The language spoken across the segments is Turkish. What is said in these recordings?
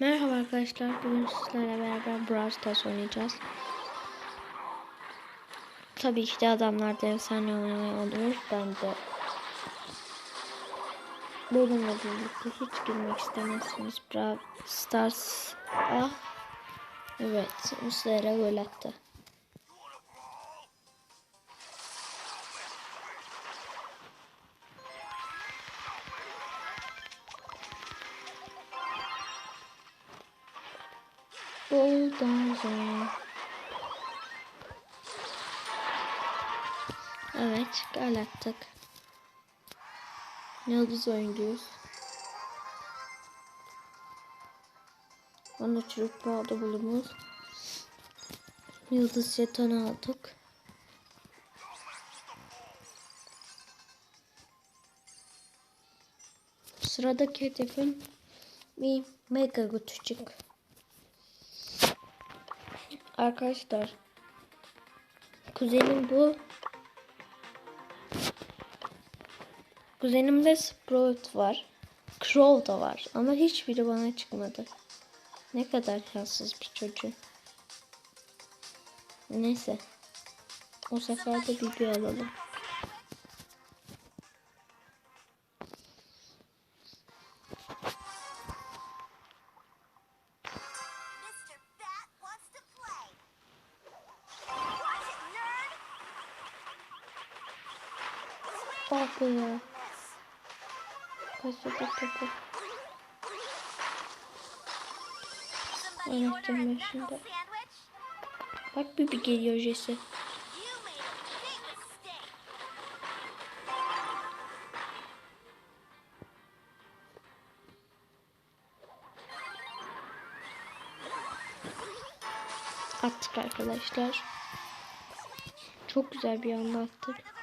Merhaba arkadaşlar. Bugün sizlerle beraber Brawl Stars oynayacağız. Tabii ki de adamlar da efsane oynamaya olur. Ben de benimle birlikte hiç girmek istemezsiniz. Brawl Stars ah. Evet. Muslera gol attı. Bulldozer. Evet, gol attık. Yıldız oyuncuyuz. Onu çürük bağda bulunuz. Yıldız jetonu aldık. Sıradaki hedefim bir mega kutucuk. Arkadaşlar kuzenim bu. Kuzenimde Sprout var Crow da var ama hiçbiri bana çıkmadı. Ne kadar şanssız bir çocuğum. Neyse o sefer de Bibi alalım ah be ya. Kaçırdık topu. Oynatacağım ben şimdi. bak Bibi geliyor Jesse. Attık arkadaşlar. Çok güzel bir anda attık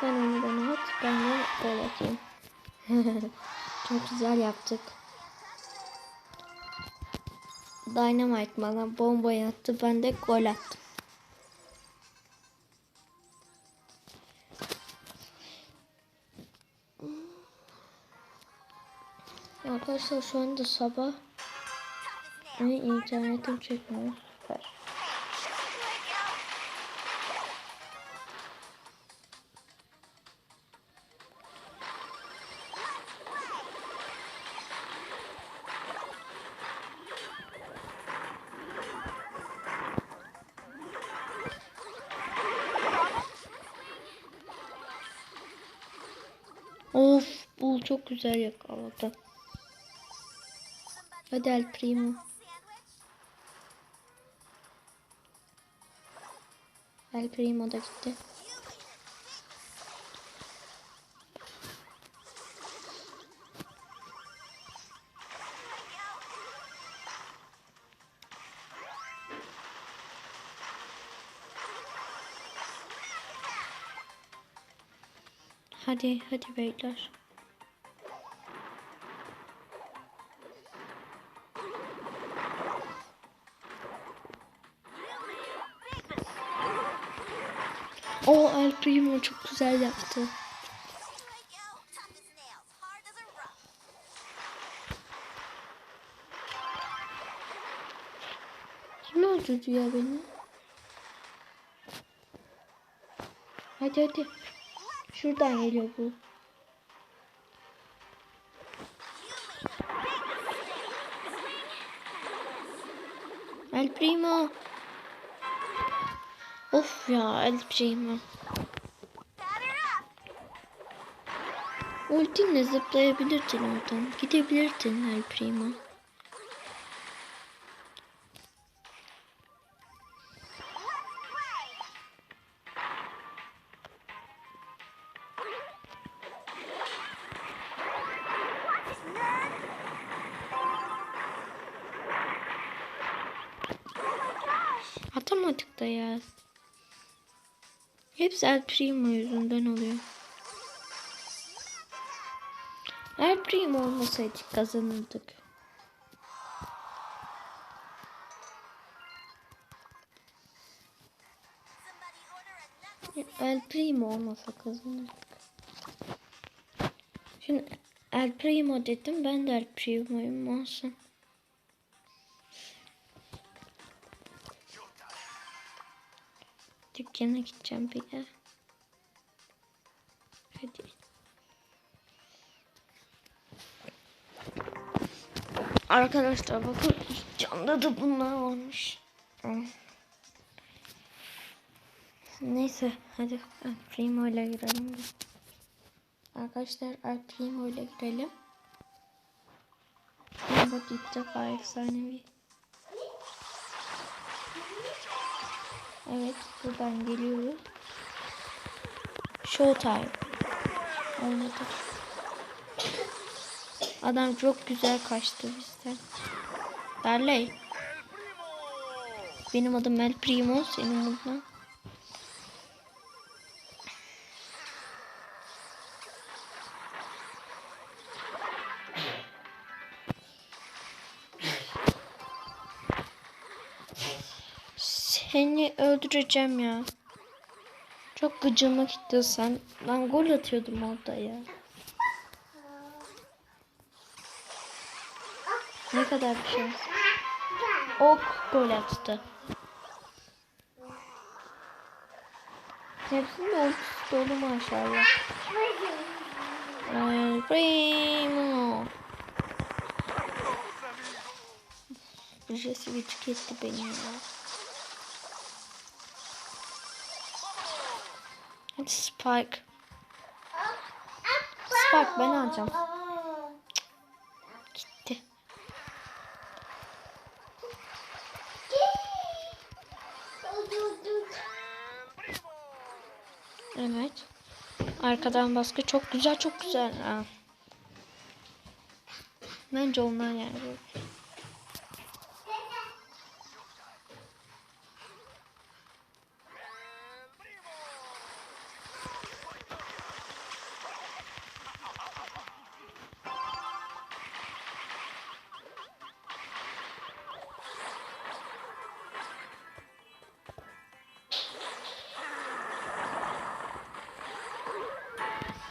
Sen onu bana at, ben de gol atayım. Çok güzel yaptık. Dynamite bana bomba attı, ben de gol attım. Arkadaşlar şu anda sabah ve internetim çekmiyor. Of bu çok güzel yakaladı. Hadi El Primo. El Primo da gitti. Hadi hadi beyler. O El Primo çok güzel yaptı. Kim öldürdü ya beni? Hadi hadi. Şuradan geliyor bu. El Primo. Of ya El Primo. Ultinle zıplayabilirdin oradan. Gidebilirdin El Primo. Da ya. Hepsi El Primo yüzünden oluyor. El Primo olmasaydı kazanırdık. El Primo olmasa kazanırdık. Şimdi El Primo dedim ben de El Primo'yum olsun. Dükkana gideceğim bir de. Hadi. Arkadaşlar bakın camda da bunlar varmış. Neyse hadi Primo ile girelim. Arkadaşlar Primo ile girelim. Bak ilk defa efsanevi. Evet buradan geliyoruz. Showtime. Olmadı. Adam çok güzel kaçtı bizden. Darley. Benim adım El Primo. Senin buradan. Seni öldüreceğim ya. Çok gıcıma gitti sen. Ben gol atıyordum orada ya. Ne kadar bir şans. Ok gol attı. Hepsinin ultisi dolu maşallah. El Primo. Jesse bir tüketti beni ya. Spike. Spike ben alacağım. Gitti. Evet. Arkadan baskı çok güzel çok güzel. Ha. Bence ondan yani.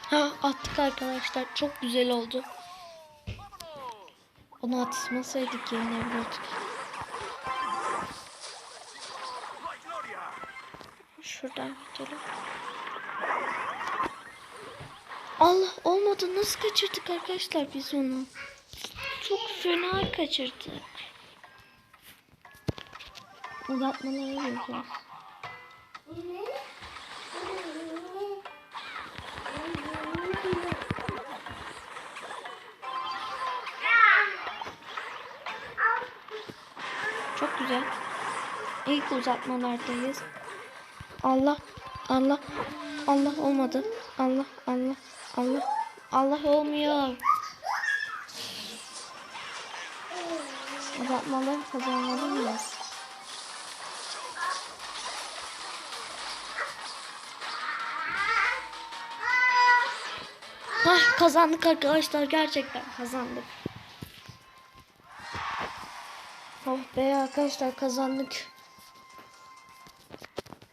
Ha attık arkadaşlar. Çok güzel oldu. Onu atmasaydık yenilebilirdik. Şuradan gidelim. Allah olmadı. Nasıl kaçırdık arkadaşlar biz onu? Çok fena kaçırdık. Uzatmalara gireceğiz. Çok güzel. İlk uzatmalardayız. Allah, Allah, Allah olmadı. Allah, Allah, Allah, Allah olmuyor. Uzatmaları kazanmalıyız. Hah, kazandık arkadaşlar. Gerçekten kazandık. Oh be arkadaşlar kazandık.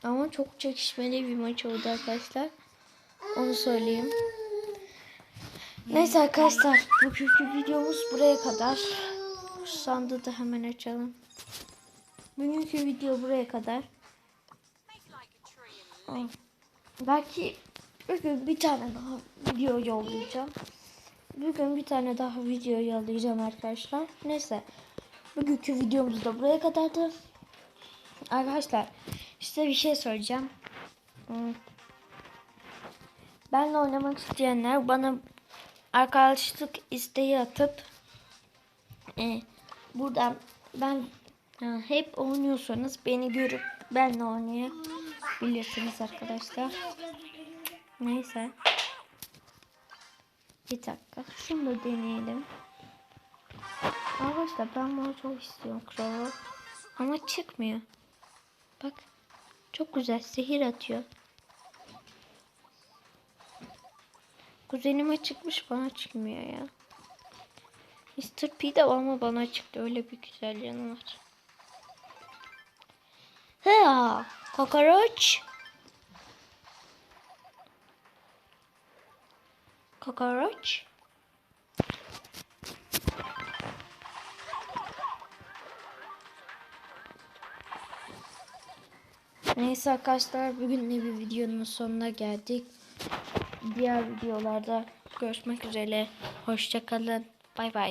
Ama çok çekişmeli bir maç oldu arkadaşlar. Onu söyleyeyim. Neyse arkadaşlar bugünkü videomuz buraya kadar. Sandığı da hemen açalım. Bugünkü video buraya kadar. Belki bugün bir tane daha video yollayacağım. Bugün bir tane daha video yollayacağım arkadaşlar. Neyse. Bugünkü videomuz da buraya kadardı. Arkadaşlar size bir şey söyleyeceğim. Hmm. Benle oynamak isteyenler bana arkadaşlık isteği atıp e, buradan ben ha, hep oynuyorsanız beni görüp benle oynayabilirsiniz arkadaşlar. Neyse. Bir dakika. Şunu da deneyelim. Arkadaşlar ben bunu çok istiyorum kralı. Ama çıkmıyor. Bak. Çok güzel sihir atıyor. Kuzenime çıkmış bana çıkmıyor ya. Mr. P de ama bana çıktı. Öyle bir güzel yanı var. Hıa! Kokoreç. Kokoreç. Neyse arkadaşlar bugün de bir videonun sonuna geldik. Diğer videolarda görüşmek üzere. Hoşçakalın. Bay bay.